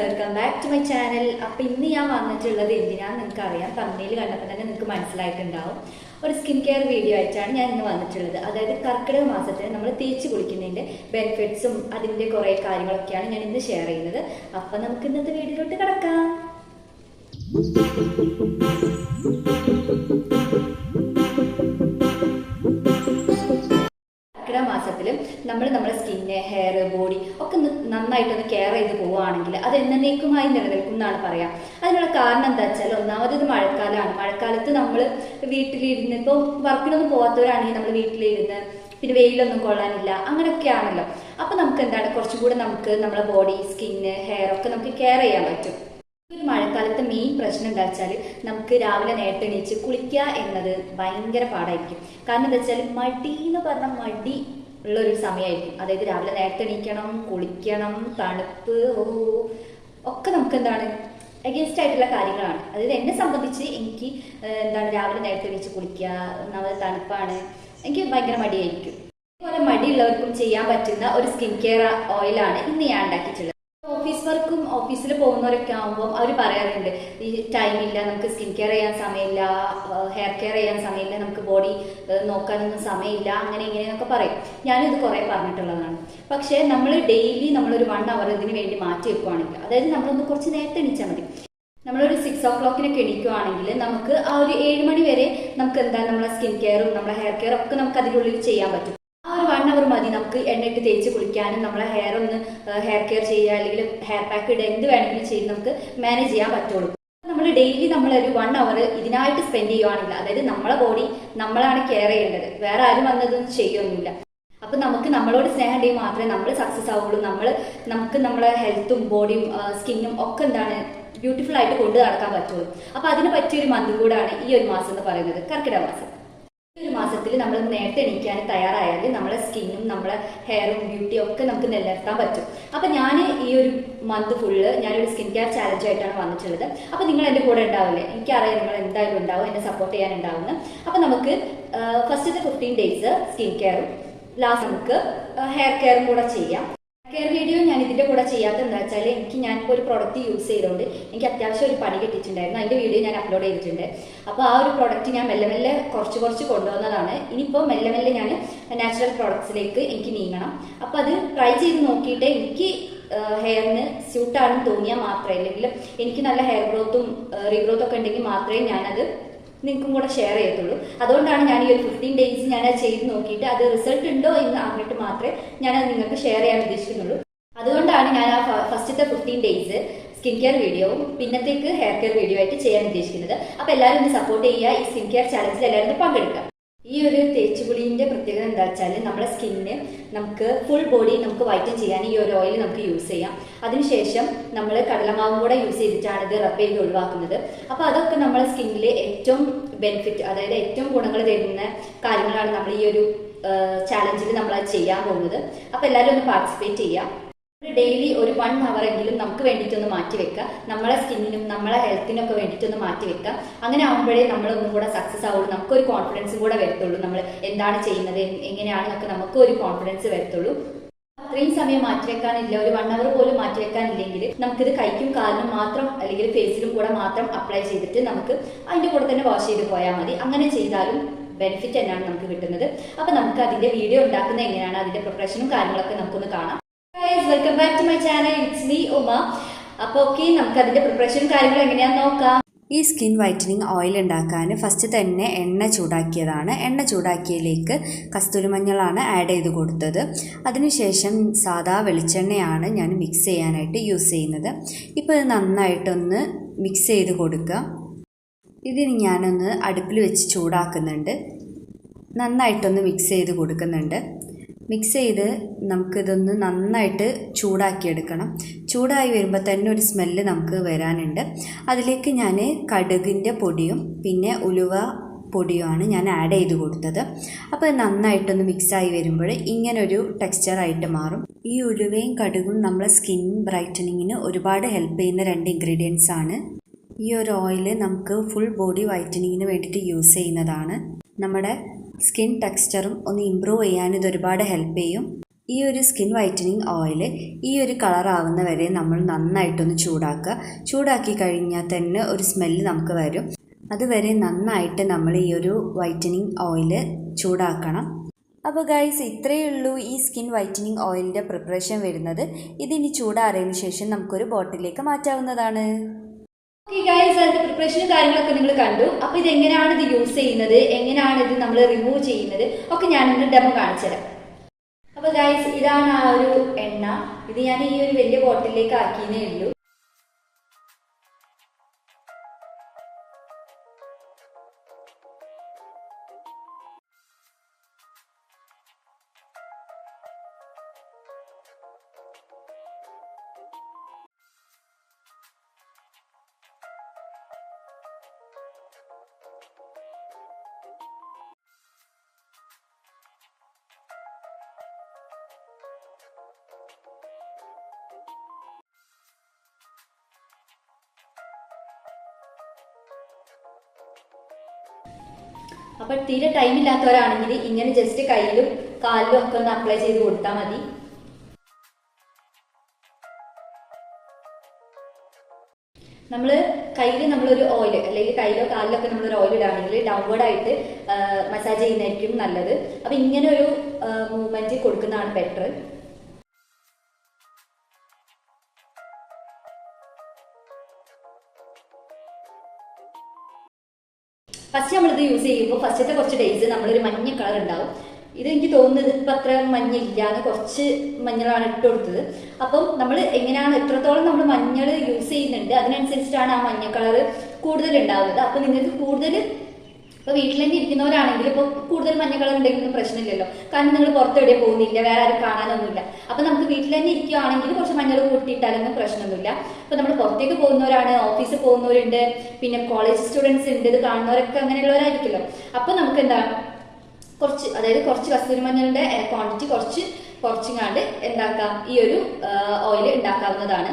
Welcome back to my channel അപ്പം ഇന്ന് ഞാൻ വന്നിട്ടുള്ളത് എന്തിനാന്ന് നിങ്ങൾക്ക് അറിയാം തമ്മിൽ കണ്ടപ്പോൾ തന്നെ നിങ്ങൾക്ക് മനസ്സിലായിട്ടുണ്ടാവും. ഒരു സ്കിൻ കെയർ വീഡിയോ ആയിട്ടാണ് ഞാൻ ഇന്ന് വന്നിട്ടുള്ളത്. അതായത് കർക്കിടക മാസത്തിൽ നമ്മൾ തേച്ച് കുളിക്കുന്നതിന്റെ ബെനിഫിറ്റ്സും അതിന്റെ കുറേ കാര്യങ്ങളൊക്കെയാണ് ഞാൻ ഇന്ന് ഷെയർ ചെയ്യുന്നത്. അപ്പം നമുക്ക് ഇന്നത്തെ വീഡിയോയിലോട്ട് കിടക്കാം. നമ്മൾ നമ്മുടെ സ്കിന്ന് ഹെയർ ബോഡി ഒക്കെ നന്നായിട്ടൊന്ന് കെയർ ചെയ്ത് പോവുകയാണെങ്കിൽ അത് എന്നേക്കുമായി നിലനിൽക്കും എന്നാണ് പറയാം. അതിനുള്ള കാരണം എന്താ വെച്ചാൽ ഒന്നാമത് ഇത് മഴക്കാലമാണ്. മഴക്കാലത്ത് നമ്മൾ വീട്ടിലിരുന്ന് ഇപ്പോൾ വർക്കിനൊന്നും പോകാത്തവരാണെങ്കിൽ നമ്മൾ വീട്ടിലിരുന്ന് പിന്നെ വെയിലൊന്നും കൊള്ളാനില്ല അങ്ങനെയൊക്കെയാണല്ലോ. അപ്പം നമുക്ക് എന്താണ്? കുറച്ചും കൂടെ നമുക്ക് നമ്മുടെ ബോഡി സ്കിന്ന് ഹെയർ ഒക്കെ നമുക്ക് കെയർ ചെയ്യാൻ പറ്റും. ഒരു മഴക്കാലത്ത് മെയിൻ പ്രശ്നം എന്താ വെച്ചാൽ നമുക്ക് രാവിലെ നേരത്തെ എണീച്ച് കുളിക്കുക എന്നത് ഭയങ്കര പാടായിരിക്കും. കാരണം എന്താ വെച്ചാൽ മടി എന്ന് പറഞ്ഞ മടി ഉള്ള ഒരു സമയമായിരിക്കും അതായത് രാവിലെ നേരത്തെ എണീക്കണം കുളിക്കണം തണുപ്പ് ഓ ഒക്കെ നമുക്ക് എന്താണ് അഗേൻസ്റ്റ് ആയിട്ടുള്ള കാര്യങ്ങളാണ്. അതായത് എന്നെ സംബന്ധിച്ച് എനിക്ക് എന്താണ് രാവിലെ നേരത്തെ എണീച്ച് കുളിക്കുക ഒന്നാമത് തണുപ്പാണ്. എനിക്ക് ഭയങ്കര മടിയായിരിക്കും. അതുപോലെ മടിയുള്ളവർക്കും ചെയ്യാൻ പറ്റുന്ന ഒരു സ്കിൻ കെയർ ഓയിലാണ് ഇന്ന് ഞാൻ ഉണ്ടാക്കിയിട്ടുള്ളത്. ഓഫീസ് വർക്കും ഓഫീസിൽ പോകുന്നവരൊക്കെ ആകുമ്പോൾ അവർ പറയാറുണ്ട് ഈ ടൈമില്ല നമുക്ക് സ്കിൻ കെയർ ചെയ്യാൻ സമയമില്ല ഹെയർ കെയർ ചെയ്യാൻ സമയമില്ല നമുക്ക് ബോഡി നോക്കാനൊന്നും സമയമില്ല അങ്ങനെ ഇങ്ങനെയൊക്കെ പറയും. ഞാനിത് കുറേ പറഞ്ഞിട്ടുള്ളതാണ്. പക്ഷേ നമ്മൾ ഡെയിലി നമ്മളൊരു വൺ അവർ ഇതിന് വേണ്ടി മാറ്റി വെക്കുവാണെങ്കിൽ അതായത് നമ്മളൊന്ന് കുറച്ച് നേരത്തെ എണീച്ചാൽ മതി. നമ്മളൊരു സിക്സ് ഓ ക്ലോക്കിനൊക്കെ എണീക്കുവാണെങ്കിൽ നമുക്ക് ആ ഒരു ഏഴ് മണി വരെ നമുക്ക് എന്താ നമ്മളെ സ്കിൻ കെയറും നമ്മളെ ഹെയർ കെയറും ഒക്കെ നമുക്ക് അതിനുള്ളിൽ ചെയ്യാൻ പറ്റും. വൺ അവർ മതി. നമുക്ക് എണ്ണയിട്ട് തേച്ച് കുളിക്കാനും നമ്മളെ ഹെയർ ഒന്ന് ഹെയർ കെയർ ചെയ്യുക അല്ലെങ്കിൽ ഹെയർ പാക്ക് ഇടുക എന്ത് വേണമെങ്കിലും ചെയ്ത് നമുക്ക് മാനേജ് ചെയ്യാൻ പറ്റുള്ളൂ. നമ്മൾ ഡെയിലി നമ്മൾ ഒരു വൺ അവർ ഇതിനായിട്ട് സ്പെൻഡ് ചെയ്യുവാണെങ്കിൽ അതായത് നമ്മളെ ബോഡി നമ്മളാണ് കെയർ ചെയ്യേണ്ടത്. വേറെ ആരും വന്നതൊന്നും ചെയ്യൊന്നുമില്ല. അപ്പൊ നമുക്ക് നമ്മളോട് സ്നേഹം ഉണ്ടെങ്കിൽ മാത്രമേ നമ്മൾ സക്സസ് ആവുള്ളൂ നമ്മൾ നമുക്ക് നമ്മളെ ഹെൽത്തും ബോഡിയും സ്കിന്നും ഒക്കെ എന്താണ് ബ്യൂട്ടിഫുൾ ആയിട്ട് കൊണ്ടു നടക്കാൻ പറ്റുള്ളൂ. അപ്പൊ അതിന് പറ്റിയൊരു മന്ത് കൂടാണ് ഈ ഒരു മാസം എന്ന് പറയുന്നത്. കർക്കിടക മാസം. ഒരു മാസത്തിൽ നമ്മൾ നേരത്തെ എണീക്കാൻ തയ്യാറായാൽ നമ്മളെ സ്കിന്നും നമ്മളെ ഹെയറും ബ്യൂട്ടിയും ഒക്കെ നമുക്ക് നിലനിർത്താൻ പറ്റും. അപ്പൊ ഞാൻ ഈ ഒരു മന്ത് ഫുള്ള് ഞാനൊരു സ്കിൻ കെയർ ചാലഞ്ച് ആയിട്ടാണ് വന്നിട്ടുള്ളത്. അപ്പൊ നിങ്ങൾ എന്റെ കൂടെ ഉണ്ടാവില്ലേ? എനിക്കറിയാം നിങ്ങൾ എന്തായാലും ഉണ്ടാവും എന്നെ സപ്പോർട്ട് ചെയ്യാൻ ഉണ്ടാവുന്നു അപ്പൊ നമുക്ക് ഫസ്റ്റത്തെ ഫിഫ്റ്റീൻ ഡേയ്സ് സ്കിൻ കെയറും ലാസ്റ്റ് നമുക്ക് ഹെയർ കെയറും കൂടെ ചെയ്യാം. കെയർ വീഡിയോ ഞാൻ ഇതിന്റെ കൂടെ ചെയ്യാത്ത എന്താ വെച്ചാൽ എനിക്ക് ഞാനിപ്പോൾ ഒരു പ്രോഡക്റ്റ് യൂസ് ചെയ്തുകൊണ്ട് എനിക്ക് അത്യാവശ്യം ഒരു പണി കിട്ടിയിട്ടുണ്ടായിരുന്നു. അതിന്റെ വീഡിയോ ഞാൻ അപ്ലോഡ് ചെയ്തിട്ടുണ്ട്. അപ്പോൾ ആ ഒരു പ്രോഡക്റ്റ് ഞാൻ മെല്ലെ മെല്ലെ കുറച്ച് കുറച്ച് കൊണ്ടുവന്നതാണ്. ഇനിയിപ്പോൾ മെല്ലെ മെല്ലെ ഞാൻ നാച്ചുറൽ പ്രോഡക്ട്സിലേക്ക് എനിക്ക് നീങ്ങണം. അപ്പോൾ അത് ട്രൈ ചെയ്ത് നോക്കിയിട്ട് എനിക്ക് ഹെയറിന് സ്യൂട്ടാണെന്ന് തോന്നിയാൽ മാത്രമേ അല്ലെങ്കിൽ എനിക്ക് നല്ല ഹെയർ ഗ്രോത്തും റീഗ്രോത്തും ഒക്കെ ഉണ്ടെങ്കിൽ മാത്രമേ ഞാനത് നിങ്ങൾക്കും കൂടെ ഷെയർ ചെയ്യത്തുള്ളൂ. അതുകൊണ്ടാണ് ഞാൻ ഈ ഒരു ഫിഫ്റ്റീൻ ഡേയ്സ് ഞാൻ ചെയ്ത് നോക്കിയിട്ട് അത് റിസൾട്ട് ഉണ്ടോ എന്ന് അറിഞ്ഞിട്ട് മാത്രമേ ഞാൻ അത് നിങ്ങൾക്ക് ഷെയർ ചെയ്യാൻ ഉദ്ദേശിക്കുന്നുള്ളൂ. അതുകൊണ്ടാണ് ഞാൻ ആ ഫസ്റ്റത്തെ ഫിഫ്റ്റീൻ ഡേയ്സ് സ്കിൻ കെയർ വീഡിയോവും പിന്നത്തേക്ക് ഹെയർ കെയർ വീഡിയോ ആയിട്ട് ചെയ്യാൻ ഉദ്ദേശിക്കുന്നത്. അപ്പോൾ എല്ലാവരും ഒന്ന് സപ്പോർട്ട് ചെയ്യുക. ഈ സ്കിൻ കെയർ ചാലഞ്ചിൽ എല്ലാവരും പങ്കെടുക്കുക. ഈ ഒരു തേച്ചു തേച്ചുപൊടിന്റെ പ്രത്യേകത എന്താ വെച്ചാൽ നമ്മുടെ സ്കിന്നിന് നമുക്ക് ഫുൾ ബോഡി നമുക്ക് വൈറ്റൻ ചെയ്യാൻ ഈ ഒരു ഓയിൽ നമുക്ക് യൂസ് ചെയ്യാം. അതിനുശേഷം നമ്മൾ കടലമാവും കൂടെ യൂസ് ചെയ്തിട്ടാണ് ഇത് റബ്ബ് ചെയ്ത് ഒഴിവാക്കുന്നത്. അപ്പോൾ അതൊക്കെ നമ്മുടെ സ്കിന്നിൽ ഏറ്റവും ബെനിഫിറ്റ് അതായത് ഏറ്റവും ഗുണങ്ങൾ തരുന്ന കാര്യങ്ങളാണ് നമ്മൾ ഈ ഒരു ചാലഞ്ചിൽ നമ്മൾ ചെയ്യാൻ പോകുന്നത്. അപ്പോൾ എല്ലാവരും ഒന്ന് പാർട്ടിസിപ്പേറ്റ് ചെയ്യാം. ഡെയിലി ഒരു വൺ അവർ എങ്കിലും നമുക്ക് വേണ്ടിയിട്ടൊന്ന് മാറ്റി വെക്കുക നമ്മളെ സ്കിന്നിനും നമ്മളെ ഹെൽത്തിനൊക്കെ വേണ്ടിയിട്ടൊന്ന് മാറ്റി വെക്കുക അങ്ങനെ ആകുമ്പോഴേ നമ്മളൊന്നും കൂടെ സക്സസ് ആവുള്ളൂ. നമുക്കൊരു കോൺഫിഡൻസും കൂടെ വരത്തുള്ളൂ. നമ്മൾ എന്താണ് ചെയ്യുന്നത് എങ്ങനെയാണെന്നൊക്കെ നമുക്ക് ഒരു കോൺഫിഡൻസ് വരത്തുള്ളൂ. അത്രയും സമയം മാറ്റിവെക്കാനില്ല ഒരു വൺ അവർ പോലും മാറ്റിവെക്കാനില്ലെങ്കിൽ നമുക്കിത് കൈക്കും കാലിനും മാത്രം അല്ലെങ്കിൽ ഫേസിലും കൂടെ മാത്രം അപ്ലൈ ചെയ്തിട്ട് നമുക്ക് അതിന്റെ കൂടെ തന്നെ വാഷ് ചെയ്ത് പോയാൽ മതി. അങ്ങനെ ചെയ്താലും ബെനിഫിറ്റ് തന്നെയാണ് നമുക്ക് കിട്ടുന്നത്. അപ്പോൾ നമുക്ക് അതിന്റെ വീഡിയോ ഉണ്ടാക്കുന്നത് എങ്ങനെയാണ് അതിന്റെ പ്രൊഫഷനും കാര്യങ്ങളൊക്കെ നമുക്കൊന്ന് കാണാം. Welcome back to my channel it's me Uma അപ്പോൾ ഓക്കെ നമുക്ക് അതിന്റെ പ്രിപ്പറേഷൻ കാര്യങ്ങളും എങ്ങനെയാന്ന് നോക്കാം. ഈ സ്കിൻ വൈറ്റനിങ് ഓയിൽ ഉണ്ടാക്കാൻ ഫസ്റ്റ് തന്നെ എണ്ണ ചൂടാക്കിയതാണ്. എണ്ണ ചൂടാക്കിയതിലേക്ക് കസ്തൂരിമഞ്ഞളാണ് ആഡ് ചെയ്ത് കൊടുത്തത്. അതിനുശേഷം സാദാ വെളിച്ചെണ്ണയാണ് ഞാൻ മിക്സ് ചെയ്യാനായിട്ട് യൂസ് ചെയ്യുന്നത്. ഇപ്പോൾ ഇത് നന്നായിട്ടൊന്ന് മിക്സ് ചെയ്ത് കൊടുക്കുക. ഇതിന് ഞാനൊന്ന് അടുപ്പിൽ വെച്ച് ചൂടാക്കുന്നുണ്ട്. നന്നായിട്ടൊന്ന് മിക്സ് ചെയ്ത് കൊടുക്കുന്നുണ്ട്. മിക്സ് ചെയ്ത് നമുക്കിതൊന്ന് നന്നായിട്ട് ചൂടാക്കിയെടുക്കണം. ചൂടായി വരുമ്പോൾ തന്നെ ഒരു സ്മെല്ല് നമുക്ക് വരാനുണ്ട്. അതിലേക്ക് ഞാൻ കടുകിന്റെ പൊടിയും പിന്നെ ഉലുവ പൊടിയുമാണ് ഞാൻ ആഡ് ചെയ്ത് കൊടുത്തത്. അപ്പോൾ നന്നായിട്ടൊന്ന് മിക്സായി വരുമ്പോൾ ഇങ്ങനൊരു ടെക്സ്ചറായിട്ട് മാറും. ഈ ഉലുവയും കടുകും നമ്മളെ സ്കിൻ ബ്രൈറ്റനിങ്ങിന് ഒരുപാട് ഹെൽപ്പ് ചെയ്യുന്ന രണ്ട് ഇൻഗ്രീഡിയൻസ് ആണ്. ഈ ഒരു ഓയിൽ നമുക്ക് ഫുൾ ബോഡി വൈറ്റനിങ്ങിന് വേണ്ടിയിട്ട് യൂസ് ചെയ്യുന്നതാണ്. നമ്മുടെ സ്കിൻ ടെക്സ്ചറും ഒന്ന് ഇമ്പ്രൂവ് ചെയ്യാൻ ഇത് ഒരുപാട് ഹെൽപ്പ് ചെയ്യും. ഈ ഒരു സ്കിൻ വൈറ്റനിങ് ഓയിൽ ഈ ഒരു കളർ ആവുന്ന വരെ നമ്മൾ നന്നായിട്ടൊന്ന് ചൂടാക്കുക. ചൂടാക്കി കഴിഞ്ഞാൽ തന്നെ ഒരു സ്മെല്ല് നമുക്ക് വരും. അതുവരെ നന്നായിട്ട് നമ്മൾ ഈ ഒരു വൈറ്റനിങ് ഓയിൽ ചൂടാക്കണം. അപ്പോൾ ഗൈസ് ഇത്രയേ ഉള്ളൂ ഈ സ്കിൻ വൈറ്റനിങ് ഓയിലിന്റെ പ്രിപ്പറേഷൻ വരുന്നത്. ഇതിനി ചൂടാറിയതിന് ശേഷം നമുക്കൊരു ബോട്ടിലേക്ക് മാറ്റാവുന്നതാണ്. പ്രിപ്പറേഷനും കാര്യങ്ങളൊക്കെ നിങ്ങൾ കണ്ടു. അപ്പൊ ഇത് എങ്ങനെയാണ് ഇത് യൂസ് ചെയ്യുന്നത്? എങ്ങനെയാണ് ഇത് നമ്മൾ റിമൂവ് ചെയ്യുന്നത്? ഒക്കെ ഞാൻ ഇന്ന് ഡെമോ കാണിച്ചുതരാം അപ്പൊ ഗൈസ് ഇതാണ് ആ ഒരു എണ്ണ. ഇത് ഞാൻ ഈ ഒരു വലിയ ബോട്ടിലേക്ക് ആക്കിയതേ ഉള്ളൂ. അപ്പൊ തീരെ ടൈം ഇല്ലാത്തവരാണെങ്കിൽ ഇങ്ങനെ ജസ്റ്റ് കയ്യിലും കാലിലും ഒക്കെ ഒന്ന് അപ്ലൈ ചെയ്ത് കൊടുത്താൽ മതി. നമ്മൾ കയ്യിൽ നമ്മളൊരു ഓയിൽ അല്ലെങ്കിൽ കയ്യിലോ കാലിലൊക്കെ നമ്മളൊരു ഓയിൽ ഇടുകയാണെങ്കിൽ ഡൗൺവേർഡ് ആയിട്ട് മസാജ് ചെയ്യുന്നതായിരിക്കും നല്ലത്. അപ്പൊ ഇങ്ങനെ ഒരു മൂവ്മെന്റ് കൊടുക്കുന്നതാണ് ബെറ്റർ ഫസ്റ്റ് നമ്മളിത് യൂസ് ചെയ്യുമ്പോൾ ഫസ്റ്റത്തെ കുറച്ച് ഡേയ്സ് നമ്മളൊരു മഞ്ഞ കളർ ഉണ്ടാവും. ഇത് എനിക്ക് തോന്നുന്നത് ഇപ്പം അത്ര മഞ്ഞ ഇല്ലാന്ന് കുറച്ച് മഞ്ഞളാണ് ഇട്ട് കൊടുത്തത്. അപ്പം നമ്മൾ എങ്ങനെയാണ് എത്രത്തോളം നമ്മൾ മഞ്ഞൾ യൂസ് ചെയ്യുന്നുണ്ട് അതിനനുസരിച്ചിട്ടാണ് ആ മഞ്ഞ കളർ കൂടുതൽ ഉണ്ടാവുന്നത് അപ്പം നിങ്ങൾക്ക് കൂടുതൽ ഇപ്പോൾ വീട്ടിൽ തന്നെ ഇരിക്കുന്നവരാണെങ്കിൽ ഇപ്പോൾ കൂടുതൽ മഞ്ഞ കളർ ഉണ്ടെങ്കിലും പ്രശ്നമില്ലല്ലോ. കാരണം നിങ്ങൾ പുറത്തെവിടെ പോകുന്നില്ല വേറെ ആരും കാണാനൊന്നുമില്ല. അപ്പോൾ നമുക്ക് വീട്ടിൽ തന്നെ ഇരിക്കുകയാണെങ്കിൽ കുറച്ച് മഞ്ഞൾ കൂട്ടിയിട്ടാലൊന്നും പ്രശ്നമൊന്നുമില്ല. അപ്പോൾ നമ്മൾ പുറത്തേക്ക് പോകുന്നവരാണ് ഓഫീസിൽ പോകുന്നവരുണ്ട് പിന്നെ കോളേജ് സ്റ്റുഡൻസ് ഉണ്ട് ഇത് കാണുന്നവരൊക്കെ അങ്ങനെയുള്ളവരായിരിക്കുമല്ലോ. അപ്പോൾ നമുക്ക് എന്താണ് കുറച്ച് അതായത് കുറച്ച് കസ്തൂരി മഞ്ഞളുടെ ക്വാണ്ടിറ്റി കുറച്ച് കുറച്ചിങ്ങാണ്ട് എന്താക്കാം ഈ ഒരു ഓയിൽ ഉണ്ടാക്കാവുന്നതാണ്.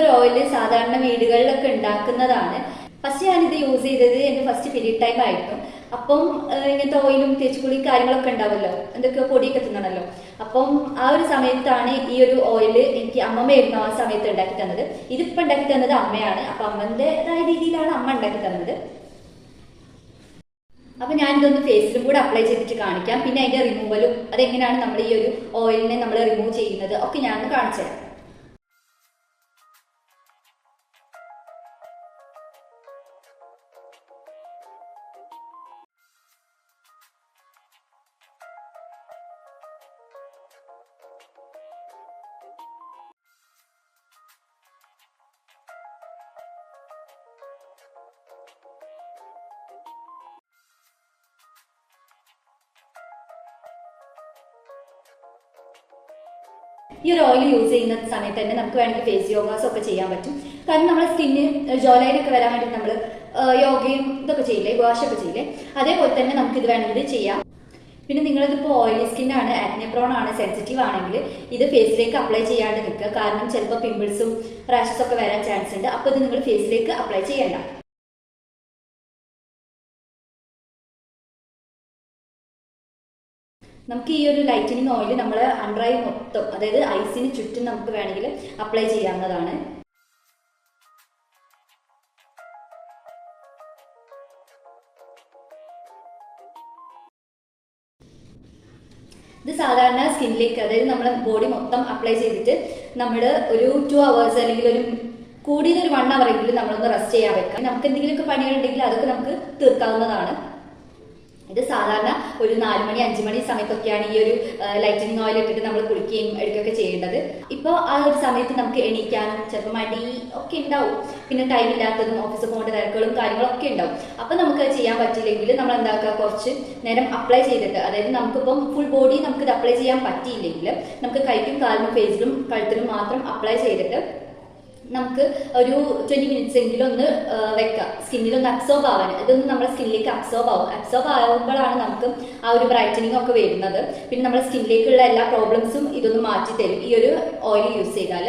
ഒരു ഓയിൽ സാധാരണ വീടുകളിലൊക്കെ ഉണ്ടാക്കുന്നതാണ്. ഫസ്റ്റ് ഞാനിത് യൂസ് ചെയ്തത് എന്റെ ഫസ്റ്റ് പീരീഡ് ടൈം ആയിരുന്നു അപ്പം ഇങ്ങനത്തെ ഓയിലും തേച്ചുകുളി കാര്യങ്ങളൊക്കെ ഉണ്ടാവുമല്ലോ എന്തൊക്കെയോ പൊടിയൊക്കെ തിന്നണമല്ലോ അപ്പം ആ ഒരു സമയത്താണ് ഈ ഒരു ഓയിൽ എനിക്ക് അമ്മമ്മയായിരുന്നു ആ സമയത്ത് ഉണ്ടാക്കി തന്നത്. ഇതിപ്പോൾ ഉണ്ടാക്കി തന്നത് അമ്മയാണ്. അപ്പം അമ്മന്റെതായ രീതിയിലാണ് അമ്മ ഉണ്ടാക്കി തന്നത്. അപ്പൊ ഞാനിതൊന്ന് ഫേസിലും കൂടെ അപ്ലൈ ചെയ്തിട്ട് കാണിക്കാം. പിന്നെ അതിന്റെ റിമൂവലും അതെങ്ങനെയാണ് നമ്മൾ ഈ ഒരു ഓയിലിനെ നമ്മൾ റിമൂവ് ചെയ്യുന്നത്? ഒക്കെ ഞാൻ കാണിച്ചു തരാം ഈ ഒരു ഓയിൽ യൂസ് ചെയ്യുന്ന സമയത്ത് തന്നെ നമുക്ക് വേണമെങ്കിൽ ഫേസ് യോഗാസ് ഒക്കെ ചെയ്യാൻ പറ്റും. കാരണം നമ്മുടെ സ്കിന്നിന് ജോലൈനൊക്കെ വരാൻ വേണ്ടി നമ്മൾ യോഗയും ഇതൊക്കെ ചെയ്യില്ലേ വാഷ് ഒക്കെ ചെയ്യില്ലേ അതേപോലെ തന്നെ നമുക്ക് ഇത് വേണമെങ്കിൽ ചെയ്യാം. പിന്നെ നിങ്ങളിതിപ്പോൾ ഓയിലി സ്കിന്നാണ് ആക്നെ പ്രോൺ ആണ് സെൻസിറ്റീവ് ആണെങ്കിൽ ഇത് ഫേസിലേക്ക് അപ്ലൈ ചെയ്യാണ്ട് നിൽക്കുക. കാരണം ചിലപ്പോൾ പിമ്പിൾസും റാഷസ് ഒക്കെ വരാൻ ചാൻസ് ഉണ്ട്. അപ്പോൾ ഇത് നിങ്ങൾ ഫേസിലേക്ക് അപ്ലൈ ചെയ്യണ്ട. നമുക്ക് ഈ ഒരു ലൈറ്റനിങ് ഓയിൽ നമ്മൾ അണ്ടറായി മൊത്തം അതായത് ഐസിന് ചുറ്റും നമുക്ക് വേണമെങ്കിൽ അപ്ലൈ ചെയ്യാവുന്നതാണ്. ഇത് സാധാരണ സ്കിന്നിലേക്ക് അതായത് നമ്മൾ ബോഡി മൊത്തം അപ്ലൈ ചെയ്തിട്ട് നമ്മൾ ഒരു ടു അവേഴ്സ് അല്ലെങ്കിൽ ഒരു കൂടിയത് ഒരു വൺ അവർ എങ്കിലും നമ്മളൊന്ന് റെസ്റ്റ് ചെയ്യാൻ വെക്കാം. നമുക്ക് എന്തെങ്കിലുമൊക്കെ പണികളുണ്ടെങ്കിൽ അതൊക്കെ നമുക്ക് തീർക്കാവുന്നതാണ്. ഇത് സാധാരണ ഒരു നാല് മണി മണി സമയത്തൊക്കെയാണ് ഈ ഒരു ലൈറ്റനിങ് ഓയിൽ ഇട്ടിട്ട് നമ്മൾ കുളിക്കുകയും എടുക്കുകയൊക്കെ ചെയ്യേണ്ടത്. ഇപ്പോൾ ആ ഒരു സമയത്ത് നമുക്ക് എണീക്കാനും ചിലപ്പോൾ മടി ഒക്കെ ഉണ്ടാവും. പിന്നെ ടൈം ഇല്ലാത്തതും ഓഫീസിൽ പോകേണ്ട തിരക്കുകളും കാര്യങ്ങളൊക്കെ ഉണ്ടാവും. അപ്പോൾ നമുക്ക് ചെയ്യാൻ പറ്റിയില്ലെങ്കിൽ നമ്മൾ എന്താക്കുക? കുറച്ച് നേരം അപ്ലൈ ചെയ്തിട്ട് അതായത് നമുക്കിപ്പം ഫുൾ ബോഡി നമുക്ക് ഇത് അപ്ലൈ ചെയ്യാൻ പറ്റിയില്ലെങ്കിൽ നമുക്ക് കൈക്കും കാലിനും ഫേസിലും കഴുത്തിലും മാത്രം അപ്ലൈ ചെയ്തിട്ട് നമുക്ക് ഒരു ട്വന്റി മിനിറ്റ്സ് എങ്കിലും ഒന്ന് വെക്കാം. സ്കിന്നിൽ ഒന്ന് അബ്സോർബ് ആവാൻ. ഇതൊന്ന് നമ്മുടെ സ്കിന്നിലേക്ക് അബ്സോർബ് ആവും. അബ്സോർബ് ആവുമ്പോഴാണ് നമുക്ക് ആ ഒരു ബ്രൈറ്റനിങ് ഒക്കെ വരുന്നത്. പിന്നെ നമ്മുടെ സ്കിന്നിലേക്കുള്ള എല്ലാ പ്രോബ്ലംസും ഇതൊന്ന് മാറ്റി തരും ഈ ഒരു ഓയിൽ യൂസ് ചെയ്താൽ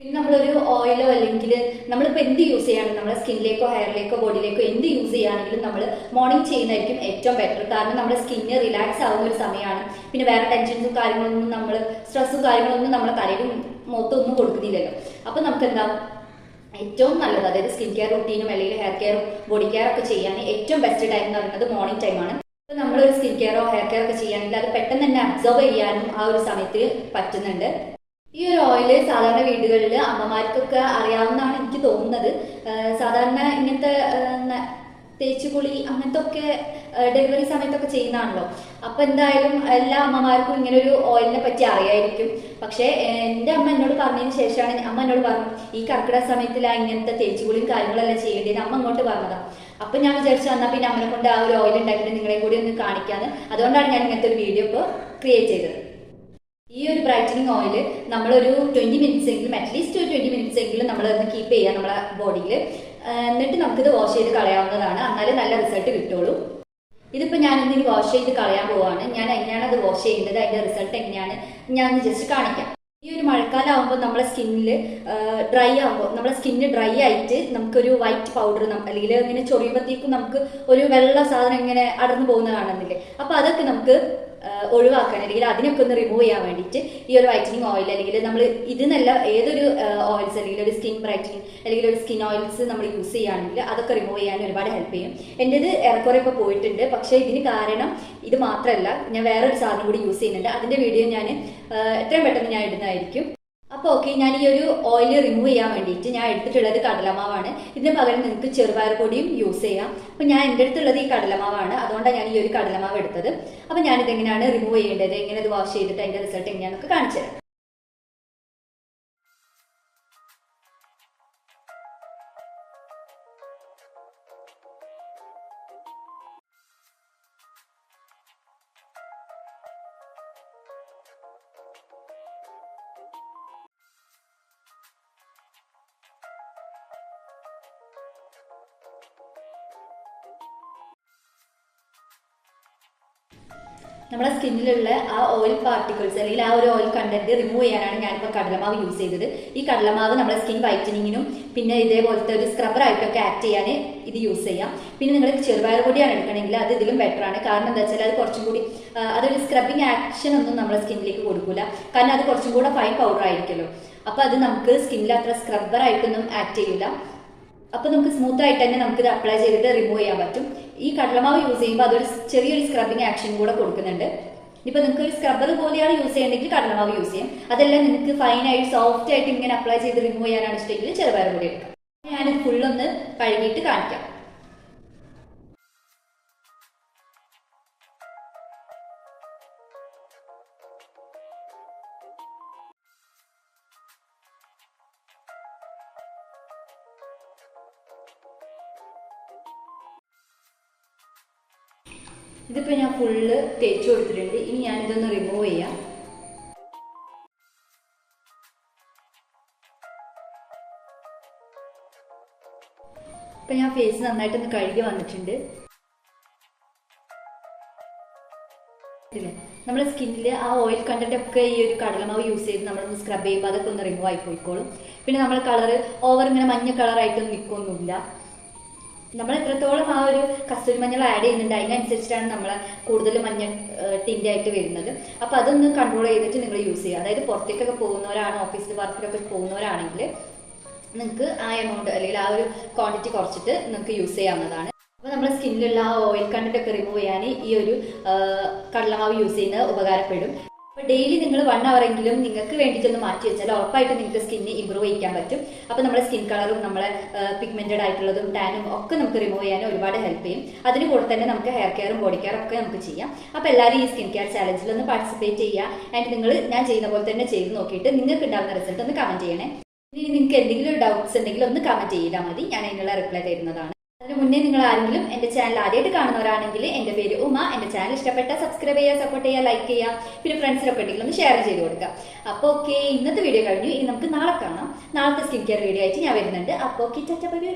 പിന്നെ നമ്മളൊരു ഓയിലോ അല്ലെങ്കിൽ നമ്മളിപ്പോൾ എന്ത് യൂസ് ചെയ്യുകയാണെങ്കിൽ നമ്മുടെ സ്കിന്നിലേക്കോ ഹെയറിലേക്കോ ബോഡിയിലേക്കോ എന്ത് യൂസ് ചെയ്യുകയാണെങ്കിലും നമ്മൾ മോർണിംഗ് ചെയ്യുന്നതായിരിക്കും ഏറ്റവും ബെറ്റർ കാരണം നമ്മുടെ സ്കിന്ന് റിലാക്സ് ആവുന്ന ഒരു സമയമാണ്. പിന്നെ വേറെ ടെൻഷൻസും കാര്യങ്ങളൊന്നും നമ്മൾ സ്ട്രെസ്സും കാര്യങ്ങളൊന്നും നമ്മുടെ തലയിലും മൊത്തം ഒന്നും കൊടുക്കുന്നില്ലല്ലോ. അപ്പം നമുക്ക് എന്താ ഏറ്റവും നല്ലത് അതായത് സ്കിൻ കെയർ റുട്ടീനും അല്ലെങ്കിൽ ഹെയർ കെയറും ബോഡി കെയർ ഒക്കെ ചെയ്യാൻ ഏറ്റവും ബെസ്റ്റ് ടൈം എന്ന് പറയുന്നത് മോർണിംഗ് ടൈമാണ് നമ്മൾ സ്കിൻ കെയറോ ഹെയർ കെയർ ഒക്കെ ചെയ്യുകയാണെങ്കിൽ അത് പെട്ടെന്ന് തന്നെ അബ്സോർവ് ചെയ്യാനും ആ ഒരു സമയത്ത് പറ്റുന്നുണ്ട്. ഈ ഒരു ഓയിൽ സാധാരണ വീടുകളിൽ അമ്മമാർക്കൊക്കെ അറിയാവുന്നതാണ് എനിക്ക് തോന്നുന്നത്. സാധാരണ ഇങ്ങനത്തെ തേച്ചുകുളി അങ്ങനത്തെ ഒക്കെ ഡെലിവറി സമയത്തൊക്കെ ചെയ്യുന്നതാണല്ലോ. അപ്പൊ എന്തായാലും എല്ലാ അമ്മമാർക്കും ഇങ്ങനെ ഒരു ഓയിലിനെ പറ്റി അറിയായിരിക്കും. പക്ഷെ എന്റെ അമ്മ എന്നോട് പറഞ്ഞതിന് ശേഷമാണ് അമ്മ എന്നോട് പറഞ്ഞു ഈ കർക്കിടക സമയത്തിലാ ഇങ്ങനത്തെ തേച്ചുകുളിയും കാര്യങ്ങളെല്ലാം ചെയ്യേണ്ടത്. അമ്മ അങ്ങോട്ട് പറഞ്ഞതാ. അപ്പൊ ഞാൻ വിചാരിച്ചു എന്നാൽ പിന്നെ അമ്മനെ കൊണ്ട് ആ ഒരു ഓയിൽ ഉണ്ടാക്കിയിട്ട് നിങ്ങളെ കൂടി ഒന്ന് കാണിക്കാന്ന്. അതുകൊണ്ടാണ് ഞാൻ ഇങ്ങനത്തെ ഒരു വീഡിയോ ഇപ്പൊ ക്രിയേറ്റ് ചെയ്തത്. ഈ ഒരു ബ്രൈറ്റനിങ് ഓയിൽ നമ്മളൊരു ട്വന്റി മിനിറ്റ്സ് എങ്കിലും അറ്റ്ലീസ്റ്റ് ഒരു ട്വന്റി മിനിറ്റ്സ് എങ്കിലും നമ്മൾ കീപ്പ് ചെയ്യുക നമ്മുടെ ബോഡിയിൽ എന്നിട്ട് നമുക്കിത് വാഷ് ചെയ്ത് കളയാവുന്നതാണ്. എന്നാലും നല്ല റിസൾട്ട് കിട്ടുള്ളൂ. ഇതിപ്പോൾ ഞാൻ ഇനി വാഷ് ചെയ്ത് കളയാൻ പോവാണ്. ഞാൻ എങ്ങനെയാണ് അത് വാഷ് ചെയ്യുന്നത്? അതിന്റെ റിസൾട്ട് എങ്ങനെയാണ്? ഞാൻ ജസ്റ്റ് കാണിക്കാം. ഈ ഒരു മഴക്കാലം ആകുമ്പോൾ നമ്മുടെ സ്കിന്നിൽ ഡ്രൈ ആകുമ്പോൾ നമ്മുടെ സ്കിന്ന് ഡ്രൈ ആയിട്ട് നമുക്കൊരു വൈറ്റ് പൗഡർ അല്ലെങ്കിൽ ഇങ്ങനെ ചൊറിയുമ്പോഴത്തേക്കും നമുക്ക് ഒരു വെള്ള സാധനം ഇങ്ങനെ അടർന്നു പോകുന്ന കാണുന്നില്ലേ അപ്പോൾ അതൊക്കെ നമുക്ക് ഒഴിവാക്കാൻ അല്ലെങ്കിൽ അതിനൊക്കെ ഒന്ന് റിമൂവ് ചെയ്യാൻ വേണ്ടിയിട്ട് ഈ ഒരു വൈറ്റനിങ് ഓയിൽ അല്ലെങ്കിൽ നമ്മൾ ഇതിനല്ല ഏതൊരു ഓയിൽസ് അല്ലെങ്കിൽ ഒരു സ്കിൻ ബ്രൈറ്റനിങ് അല്ലെങ്കിൽ ഒരു സ്കിൻ ഓയിൽസ് നമ്മൾ യൂസ് ചെയ്യുകയാണെങ്കിൽ അതൊക്കെ റിമൂവ് ചെയ്യാൻ ഒരുപാട് ഹെൽപ്പ് ചെയ്യും. എന്റെത് ഏറെക്കുറെ ഇപ്പോൾ പോയിട്ടുണ്ട്. പക്ഷേ ഇതിന് കാരണം ഇത് മാത്രമല്ല ഞാൻ വേറൊരു സാധനം കൂടി യൂസ് ചെയ്യുന്നുണ്ട്. അതിന്റെ വീഡിയോ ഞാൻ എത്രയും പെട്ടെന്ന് ഞാൻ ഇടുന്നതായിരിക്കും. അപ്പോൾ ഓക്കെ ഞാൻ ഈ ഒരു ഓയിൽ റിമൂവ് ചെയ്യാൻ വേണ്ടിയിട്ട് ഞാൻ എടുത്തിട്ടുള്ളത് കടലമാവാണ്. ഇതിന് പകരം നിങ്ങൾക്ക് ചെറുപയർ പൊടിയും യൂസ് ചെയ്യാം. അപ്പോൾ ഞാൻ എന്റെ അടുത്തുള്ളത് ഈ കടലമാവാണ്. അതുകൊണ്ടാണ് ഞാൻ ഈ ഒരു കടലമാവ് എടുത്തത്. അപ്പൊ ഞാനിത് എങ്ങനെയാണ് റിമൂവ് ചെയ്യേണ്ടത്? എങ്ങനെ ഇത് വാഷ് ചെയ്തിട്ട് അതിന്റെ റിസൾട്ട് എങ്ങനെയാണെന്നൊക്കെ കാണിച്ചു തരാം നമ്മുടെ സ്കിന്നിലുള്ള ആ ഓയിൽ പാർട്ടിക്കിൾസ് അല്ലെങ്കിൽ ആ ഒരു ഓയിൽ കണ്ടന്റ് റിമൂവ് ചെയ്യാനാണ് ഞാനിപ്പോൾ കടലമാവ് യൂസ് ചെയ്തത്. ഈ കടലമാവ് നമ്മുടെ സ്കിൻ വൈറ്റനിങ്ങിനും പിന്നെ ഇതേപോലത്തെ ഒരു സ്ക്രബർ ആയിട്ടൊക്കെ ആക്ട് ചെയ്യാൻ ഇത് യൂസ് ചെയ്യാം. പിന്നെ നിങ്ങൾ ചെറുപയർ പൊടിയാണ് എടുക്കണമെങ്കിൽ അത് ഇതിലും ബെറ്റർ ആണ്. കാരണം എന്താ വെച്ചാൽ അത് കുറച്ചും കൂടി അതൊരു സ്ക്രബിങ് ആക്ഷൻ ഒന്നും നമ്മുടെ സ്കിന്നിലേക്ക് കൊടുക്കില്ല കാരണം അത് കുറച്ചും കൂടെ ഫൈൻ പൗഡർ ആയിരിക്കുമല്ലോ. അപ്പോൾ അത് നമുക്ക് സ്കിന്നിൽ അത്ര സ്ക്രബ്ബർ ആയിട്ടൊന്നും ആക്ട് ചെയ്യില്ല അപ്പൊ നമുക്ക് സ്മൂത്ത് ആയിട്ട് തന്നെ നമുക്ക് ഇത് അപ്ലൈ ചെയ്തിട്ട് റിമൂവ് ചെയ്യാൻ പറ്റും. ഈ കടലമാവ് യൂസ് ചെയ്യുമ്പോൾ അതൊരു ചെറിയൊരു സ്ക്രബിങ് ആക്ഷൻ കൂടെ കൊടുക്കുന്നുണ്ട്. ഇപ്പൊ നിങ്ങൾക്ക് ഒരു സ്ക്രബർ പോലെയാണ് യൂസ് ചെയ്യണമെങ്കിൽ കടലമാവ് യൂസ് ചെയ്യാം. അതെല്ലാം നിങ്ങൾക്ക് ഫൈൻ ആയിട്ട് സോഫ്റ്റ് ആയിട്ട് ഇങ്ങനെ അപ്ലൈ ചെയ്ത് റിമൂവ് ചെയ്യാനാണ് ഇഷ്ടമെങ്കിൽ ചെറുപയർ കൂടി എടുക്കാം. ഞാനിത് ഫുള്ളൊന്ന് കഴുകിയിട്ട് കാണിക്കാം. ഇതിപ്പോ ഞാൻ ഫുള്ള് തേച്ച് കൊടുത്തിട്ടുണ്ട്. ഇനി ഞാൻ ഇതൊന്ന് റിമൂവ് ചെയ്യാം. ഇപ്പം ഞാൻ ഫേസ് നന്നായിട്ടൊന്ന് കഴുകി വന്നിട്ടുണ്ട്. നമ്മുടെ സ്കിന്നിൽ ആ ഓയിൽ കണ്ടന്റ് ഈ ഒരു കടലമാവ് യൂസ് ചെയ്ത് നമ്മളൊന്ന് സ്ക്രബ് ചെയ്യുമ്പോൾ അതൊക്കെ ഒന്ന് റിമൂവ് ആയി പോയിക്കോളും. പിന്നെ നമ്മൾ കളർ ഓവർ ഇങ്ങനെ മഞ്ഞ കളറായിട്ടൊന്നും നിൽക്കൊന്നുമില്ല നമ്മൾ എത്രത്തോളം ആ ഒരു കസ്തൂരി മഞ്ഞൾ ആഡ് ചെയ്യുന്നുണ്ട് അതിനനുസരിച്ചിട്ടാണ് നമ്മൾ കൂടുതൽ മഞ്ഞ ടിന്റെ ആയിട്ട് വരുന്നത്. അപ്പോൾ അതൊന്ന് കൺട്രോൾ ചെയ്തിട്ട് നിങ്ങൾ യൂസ് ചെയ്യുക. അതായത് പുറത്തേക്കൊക്കെ പോകുന്നവരാണ് ഓഫീസിൽ വർക്കിലൊക്കെ പോകുന്നവരാണെങ്കിൽ നിങ്ങൾക്ക് ആ എമൗണ്ട് അല്ലെങ്കിൽ ആ ഒരു ക്വാണ്ടിറ്റി കുറച്ചിട്ട് നിങ്ങൾക്ക് യൂസ് ചെയ്യാവുന്നതാണ്. അപ്പോൾ നമ്മുടെ സ്കിന്നിലുള്ള ആ ഓയിൽ കണ്ടന്റ് ഒക്കെ റിമൂവ് ചെയ്യാൻ ഈ ഒരു കടലമാവ് യൂസ് ചെയ്യുന്നത് ഉപകാരപ്പെടും. ഡെയിലി നിങ്ങൾ വൺ അവർ എങ്കിലും നിങ്ങൾക്ക് വേണ്ടിയിട്ടൊന്ന് മാറ്റി വെച്ചാൽ ഉറപ്പായിട്ട് നിങ്ങൾക്ക് സ്കിന്ന് ഇമ്പ്രൂവ് ചെയ്യാൻ പറ്റും. അപ്പോൾ നമ്മുടെ സ്കിൻ കളറും നമ്മളെ പിഗ്മെന്റഡ് ആയിട്ടുള്ളതും ടാനും ഒക്കെ നമുക്ക് റിമൂവ് ചെയ്യാൻ ഒരുപാട് ഹെൽപ്പ് ചെയ്യും. അതിന് കൂടെ തന്നെ നമുക്ക് ഹെയർ കെയറും ബോഡി കെയറും ഒക്കെ നമുക്ക് ചെയ്യാം. അപ്പോൾ എല്ലാവരും ഈ സ്കിൻ കെയർ ചാലഞ്ചിൽ ഒന്ന് പാർട്ടിസിപ്പേറ്റ് ചെയ്യുക. ആൻഡ് നിങ്ങൾ ഞാൻ ചെയ്യുന്ന പോലെ തന്നെ ചെയ്ത് നോക്കിയിട്ട് നിങ്ങൾക്ക് ഉണ്ടാകുന്ന റിസൾട്ട് ഒന്ന് കമന്റ് ചെയ്യണേ. ഇനി നിങ്ങൾക്ക് എന്തെങ്കിലും ഡൗട്ട്സ് ഉണ്ടെങ്കിൽ ഒന്ന് കമന്റ് ചെയ്താൽ മതി. ഞാൻ അതിനുള്ള റിപ്ലൈ തരുന്നതാണ്. അതിന് മുന്നേ നിങ്ങൾ ആരെങ്കിലും എന്റെ ചാനൽ ആദ്യമായിട്ട് കാണുന്നവരാണെങ്കിൽ എന്റെ പേര് ഉമ. എന്റെ ചാനൽ ഇഷ്ടപ്പെട്ട സബ്സ്ക്രൈബ് ചെയ്യുക സപ്പോർട്ട് ചെയ്യുക ലൈക്ക് ചെയ്യുക. പിന്നെ ഫ്രണ്ട്സിനൊക്കെ ഉണ്ടെങ്കിൽ ഒന്ന് ഷെയർ ചെയ്ത് കൊടുക്കുക. അപ്പോൾ ഓക്കെ ഇന്നത്തെ വീഡിയോ കഴിഞ്ഞു. ഇനി നമുക്ക് നാളെ കാണാം. നാളത്തെ സ്കിൻ കെയർ വീഡിയോ ആയിട്ട് ഞാൻ വരുന്നുണ്ട്. അപ്പോൾ ഓക്കെ ചച്ച ബൈ.